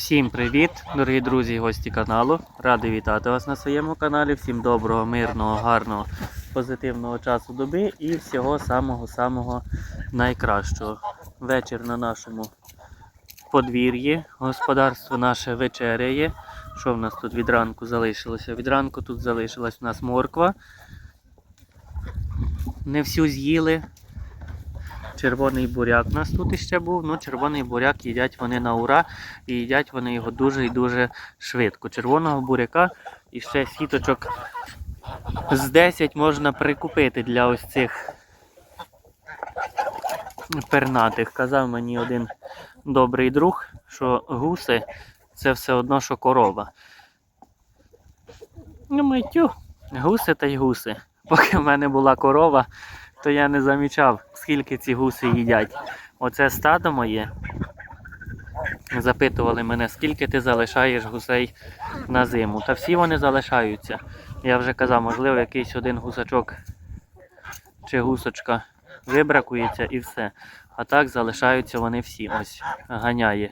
Всім привіт, дорогі друзі і гості каналу. Радий вітати вас на своєму каналі. Всім доброго, мирного, гарного, позитивного часу доби і всього самого-самого найкращого. Вечір на нашому подвір'ї. Господарство наше вечеряє. Що в нас тут від ранку залишилося? Від ранку тут залишилась у нас морква. Не всю з'їли. Червоний буряк у нас тут іще був. Ну, червоний буряк їдять вони на ура і їдять вони його дуже і дуже швидко. Червоного буряка і ще сіточок з 10 можна прикупити для ось цих пернатих. Казав мені один добрий друг, що гуси це все одно, що корова. Ну, митю, гуси та й гуси. Поки в мене була корова, то я не замічав, скільки ці гуси їдять. Оце стадо моє. Запитували мене, скільки ти залишаєш гусей на зиму. Та всі вони залишаються. Я вже казав, можливо, якийсь один гусачок чи гусочка вибракується і все. А так залишаються вони всі. Ось ганяє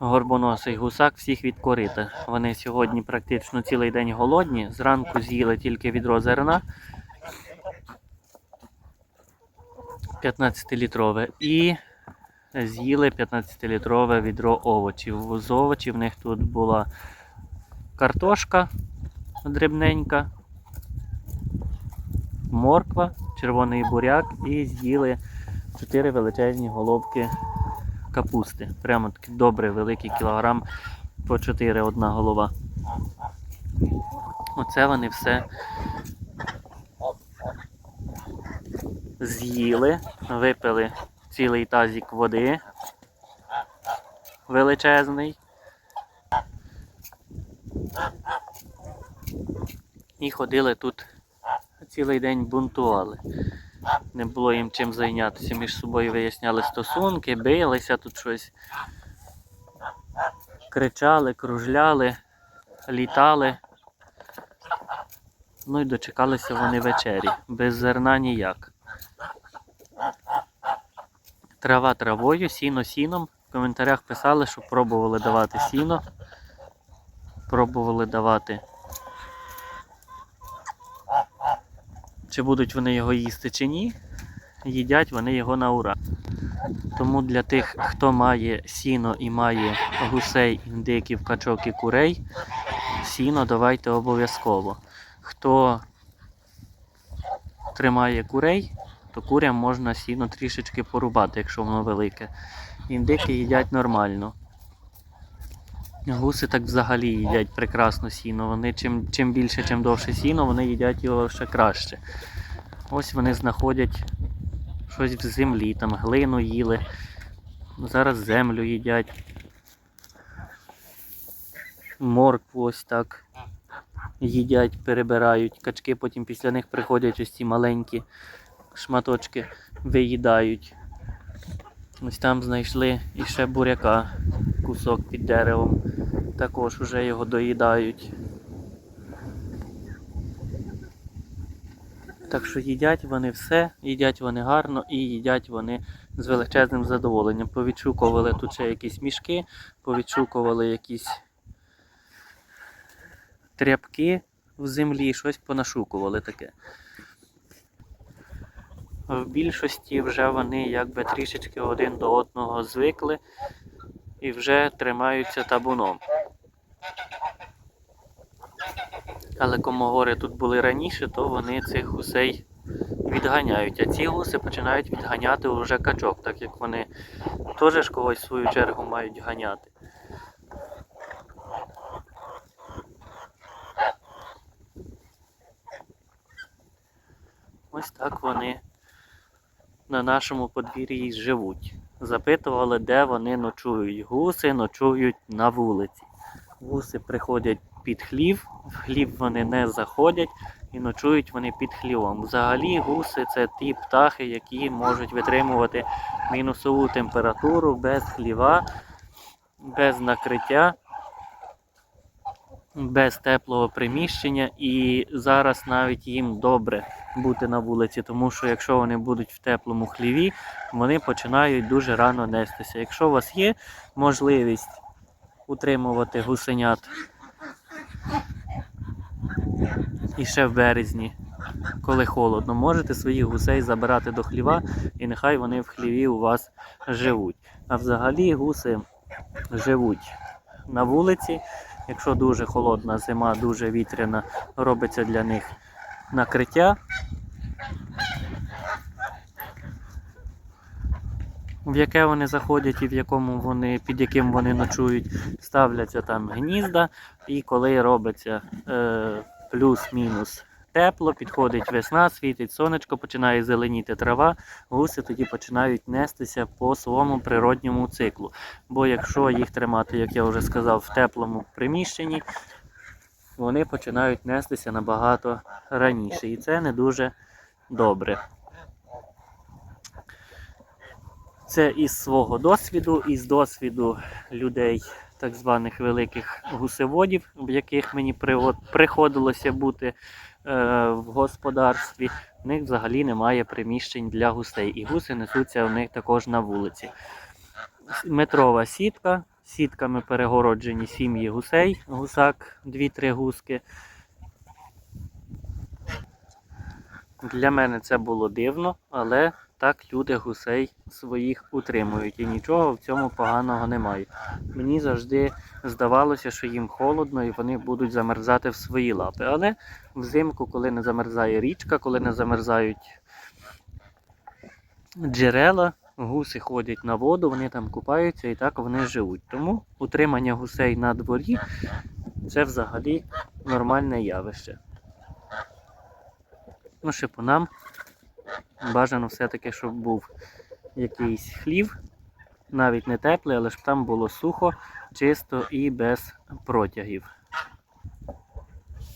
горбоносий гусак всіх від корита. Вони сьогодні практично цілий день голодні. Зранку з'їли тільки відро зерна. 15-літрове і з'їли 15-літрове відро овочів. З овочів в них тут була картошка дрібненька, морква, червоний буряк і з'їли 4 величезні головки капусти. Прямо такий добрий великий кілограм по 4 одна голова. Оце вони все з'їли, випили цілий тазик води величезний. І ходили тут цілий день бунтували. Не було їм чим зайнятися. Між собою виясняли стосунки, билися тут щось. Кричали, кружляли, літали. Ну і дочекалися вони вечері. Без зерна ніяк. Трава травою, сіно сіном. В коментарях писали, що пробували давати сіно. Пробували давати. Чи будуть вони його їсти чи ні, їдять вони його на ура. Тому для тих, хто має сіно і має гусей, індиків, качок і курей, сіно давайте обов'язково. Хто тримає курей, то курям можна сіно трішечки порубати, якщо воно велике. Індики їдять нормально. Гуси так взагалі їдять прекрасно сіно. Вони чим, чим більше, чим довше сіно, вони їдять його ще краще. Ось вони знаходять щось в землі, там глину їли. Зараз землю їдять. Моркву ось так їдять, перебирають. Качки потім після них приходять ось ці маленькі шматочки виїдають. Ось там знайшли іще буряка, кусок під деревом. Також вже його доїдають. Так що їдять вони все, їдять вони гарно і їдять вони з величезним задоволенням. Повідшукували тут ще якісь мішки, повідшукували якісь тряпки в землі, щось понашукували таке. В більшості вже вони якби трішечки один до одного звикли і вже тримаються табуном. Але кому гори тут були раніше, то вони цих гусей відганяють. А ці гуси починають відганяти вже качок, так як вони теж когось в свою чергу мають ганяти. Ось так вони на нашому подвір'ї живуть. Запитували, де вони ночують. Гуси ночують на вулиці. Гуси приходять під хлів, в хлів вони не заходять і ночують вони під хлівом. Взагалі гуси це ті птахи, які можуть витримувати мінусову температуру без хліва, без накриття, без теплого приміщення. І зараз навіть їм добре бути на вулиці, тому що якщо вони будуть в теплому хліві, вони починають дуже рано нестися. Якщо у вас є можливість утримувати гусенят. І ще в березні, коли холодно, можете своїх гусей забирати до хліва, і нехай вони в хліві у вас живуть. А взагалі гуси живуть на вулиці. Якщо дуже холодна зима, дуже вітряна, робиться для них накриття. В яке вони заходять і в якому вони, під яким вони ночують, ставляться там гнізда, і коли робиться е, плюс-мінус тепло, підходить весна, світить сонечко, починає зеленіти трава, гуси тоді починають нестися по своєму природньому циклу. Бо якщо їх тримати, як я вже сказав, в теплому приміщенні, вони починають нестися набагато раніше. І це не дуже добре. Це із свого досвіду, із досвіду людей, так званих великих гусеводів, в яких мені приходилося бути в господарстві. В них взагалі немає приміщень для гусей. І гуси несуться в них також на вулиці. Метрова сітка, сітками перегороджені сім'ї гусей, гусак, 2-3 гуски. Для мене це було дивно, але так люди гусей своїх утримують і нічого в цьому поганого немає. Мені завжди здавалося, що їм холодно і вони будуть замерзати в свої лапи. Але взимку, коли не замерзає річка, коли не замерзають джерела, гуси ходять на воду, вони там купаються і так вони живуть. Тому утримання гусей на дворі це взагалі нормальне явище. Ну, ще по нам бажано все-таки, щоб був якийсь хлів, навіть не теплий, але щоб там було сухо, чисто і без протягів.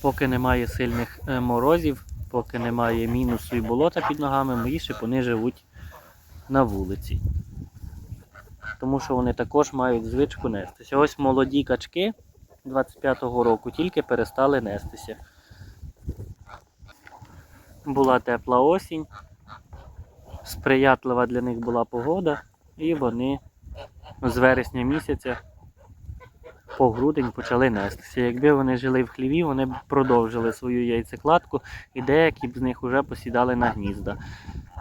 Поки немає сильних е, морозів, поки немає мінусу і болота під ногами, мої шипуни живуть на вулиці. Тому що вони також мають звичку нестися. Ось молоді качки 25-го року тільки перестали нестися. Була тепла осінь, сприятлива для них була погода, і вони з вересня місяця по грудень почали нестися. Якби вони жили в хліві, вони б продовжили свою яйцекладку і деякі б з них вже посідали на гнізда.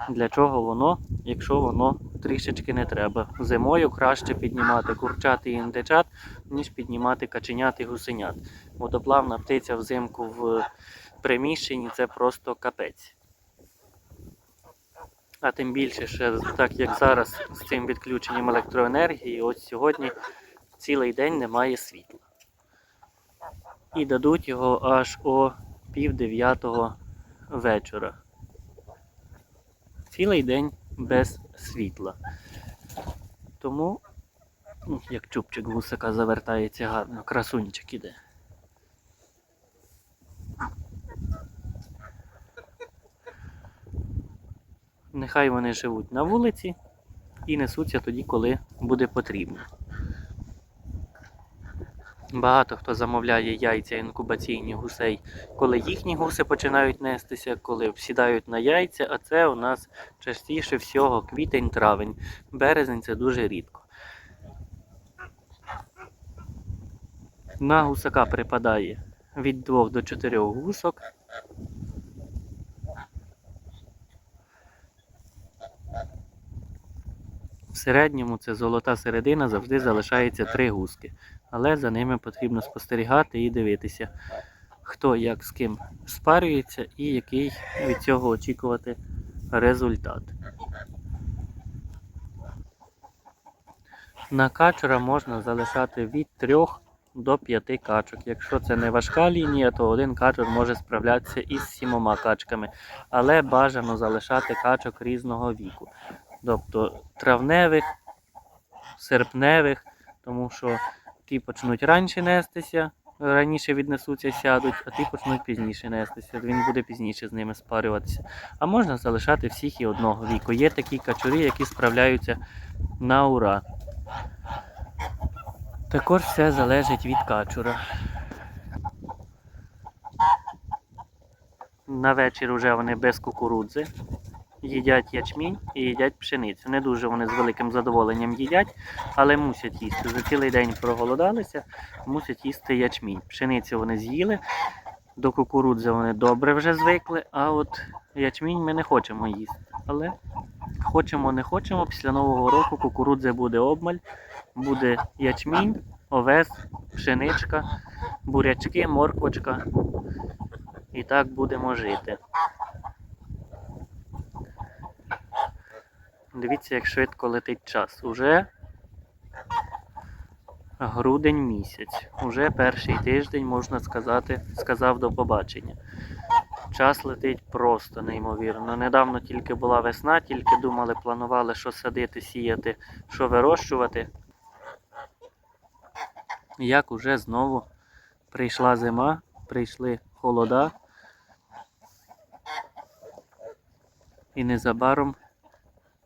Для чого воно, якщо воно трішечки не треба? Зимою краще піднімати курчат і індичат, ніж піднімати каченят і гусенят. Водоплавна птиця взимку в приміщенні це просто капець. А тим більше, ще так як зараз з цим відключенням електроенергії, ось сьогодні цілий день немає світла. І дадуть його аж о пів дев'ятого вечора. Цілий день без світла. Тому, як чубчик гусака завертається гарно, красунчик іде. Нехай вони живуть на вулиці і несуться тоді, коли буде потрібно. Багато хто замовляє яйця інкубаційні гусей, коли їхні гуси починають нестися, коли сідають на яйця, а це у нас частіше всього квітень-травень. Березень це дуже рідко. На гусака припадає від 2 до 4 гусок. Середньому це золота середина завжди залишається три гуски, але за ними потрібно спостерігати і дивитися, хто як з ким спарюється і який від цього очікувати результат. На качура можна залишати від 3 до 5 качок. Якщо це не важка лінія, то один качур може справлятися із сімома качками, але бажано залишати качок різного віку тобто травневих, серпневих, тому що ті почнуть раніше нестися, раніше віднесуться, сядуть, а ті почнуть пізніше нестися. Він буде пізніше з ними спарюватися. А можна залишати всіх і одного віку. Є такі качури, які справляються на ура. Також все залежить від качура. На вечір вже вони без кукурудзи. Їдять ячмінь і їдять пшеницю. Не дуже вони з великим задоволенням їдять, але мусять їсти. За цілий день проголодалися, мусять їсти ячмінь. Пшеницю вони з'їли, до кукурудзи вони добре вже звикли, а от ячмінь ми не хочемо їсти. Але хочемо, не хочемо, після Нового року кукурудзи буде обмаль, буде ячмінь, овес, пшеничка, бурячки, морквочка. І так будемо жити. Дивіться, як швидко летить час. Уже грудень місяць. Уже перший тиждень, можна сказати, сказав до побачення. Час летить просто неймовірно. Недавно тільки була весна, тільки думали, планували, що садити, сіяти, що вирощувати. Як уже знову прийшла зима, прийшли холода. І незабаром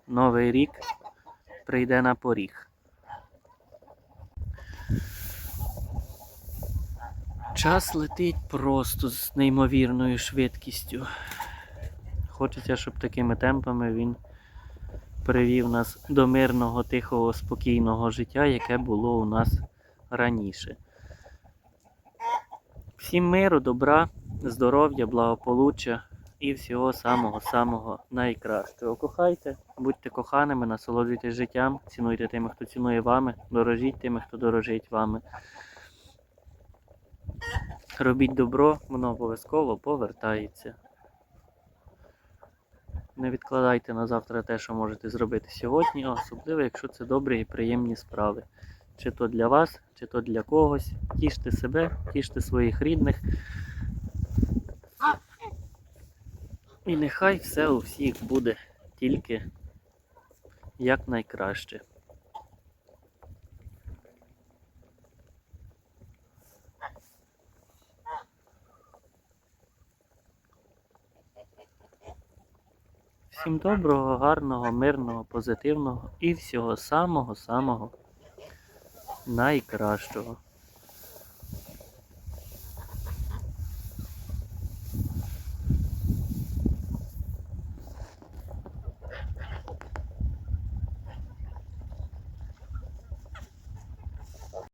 Новий рік прийде на поріг. Час летить просто з неймовірною швидкістю. Хочеться, щоб такими темпами він привів нас до мирного, тихого, спокійного життя, яке було у нас раніше. Всім миру, добра, здоров'я, благополуччя і всього самого-самого найкращого. Кохайте, будьте коханими, насолоджуйтесь життям, цінуйте тими, хто цінує вами, дорожіть тими, хто дорожить вами. Робіть добро, воно обов'язково повертається. Не відкладайте на завтра те, що можете зробити сьогодні, особливо, якщо це добрі і приємні справи. Чи то для вас, чи то для когось. Тіште себе, тіште своїх рідних. І нехай все у всіх буде тільки як найкраще. Всім доброго, гарного, мирного, позитивного і всього самого-самого найкращого.